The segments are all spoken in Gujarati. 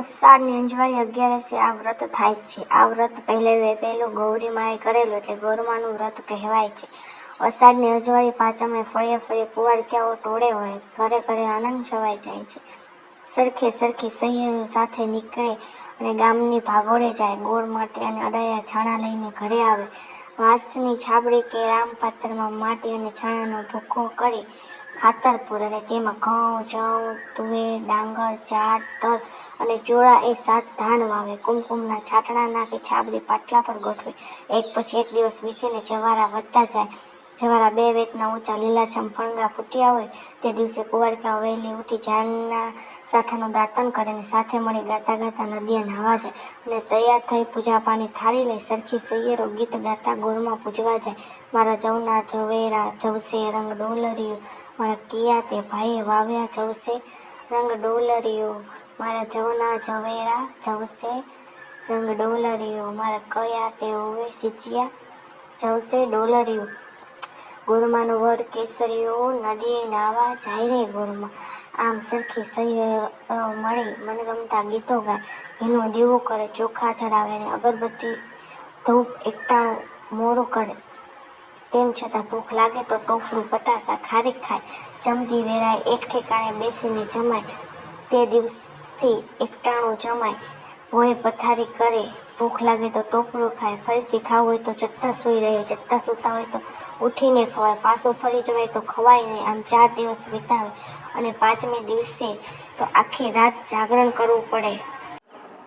અષાઢની અંજવાળી અગિયારસે આ વ્રત થાય છે. આ વ્રત પહેલે પહેલું ગૌરી માએ કરેલું એટલે ગૌરમાનું વ્રત કહેવાય છે. અષાઢની અજવાળી પાંચમે ફળીએ ફળીએ કુંવારક્યાઓ ટોળે વળે ઘરે ઘરે આનંદ છવાઈ જાય છે. સરખે સરખી સહિયરો સાથે નીકળે અને ગામની ભાગોળે જાય ગોળ માટે અને અડાયા છાણા લઈને ઘરે આવે. વાંસની છાબડી કે રામપાત્રમાં માટી અને છાણાનો ભૂકો કરી ખાતર પૂર અને તેમાં ઘઉં, જવ, તુવેર, ડાંગર ચાર તલ અને ચોળા એ સાત ધાન વાવે. કુમકુમના છાટડાના નાખી છાબડી પાટલા પર ગોઠવે. એક પછી એક દિવસ વીતીને જવારા વધતા જાય. જવારા બે વેતના ઊંચા લીલાછમ ફણગા ફૂટ્યા હોય તે દિવસે કુંવારિકા વહેલી ઉઠી ઝાડના સાઠાનું દાંતણ કરે અને સાથે મળી ગાતા ગાતા નદીએ નાહવા જાય અને તૈયાર થઈ પૂજા પાણી થાળી લઈ સરખી સૈયરો ગીત ગાતા ગોરમાં પૂજવા જાય. મારા જવના ઝવેરા જવસે રંગ ડોલરિયું, મારા કિયા તે ભાઈએ વાવ્યા જવસે રંગ ડોલરિયું, મારા જવના ઝવેરા જવસે રંગ ડોલરિયું, મારા કયા તે હોવે સિંચિયા જવસે ડોલરીઓ ગોરમાનો વર કેસરીઓ નદીએ નાવા જાય રે ગોરમાં. આમ સરખી સહી મળી મનગમતા ગીતો ગાય. ઘીનો દીવો કરે, ચોખા ચડાવે ને અગરબત્તી ધૂપ એકટાણું મોરું કરે. તેમ છતાં ભૂખ લાગે તો ટોપલું પતાસા ખારીક ખાય. જમતી વેળાએ એક ઠેકાણે બેસીને જમાય. તે દિવસથી એકટાણું જમાય. ભોય પથારી કરે. ભૂખ લાગે તો ટોપરું ખાય, ફરીથી ખાવું હોય તો જત્તા સૂઈ રહે જત્તા સૂતા હોય તો ઉઠીને ખવાય, પાછું ફરી જવાય તો ખવાય નહીં, આમ ચાર દિવસ વિતાવે અને પાંચમે દિવસે તો આખી રાત જાગરણ કરવું પડે.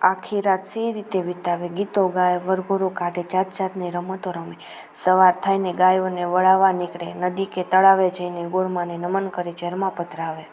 આખી રાત સી રીતે વિતાવે? ગીતો ગાય, વરઘોડો કાઢે જાત જાતની રમતો રમે. સવાર થઈને ગાયોને વળાવવા નીકળે. નદી કે તળાવે જઈને ગોળમાને નમન કરે, ઝરમા પધરાવે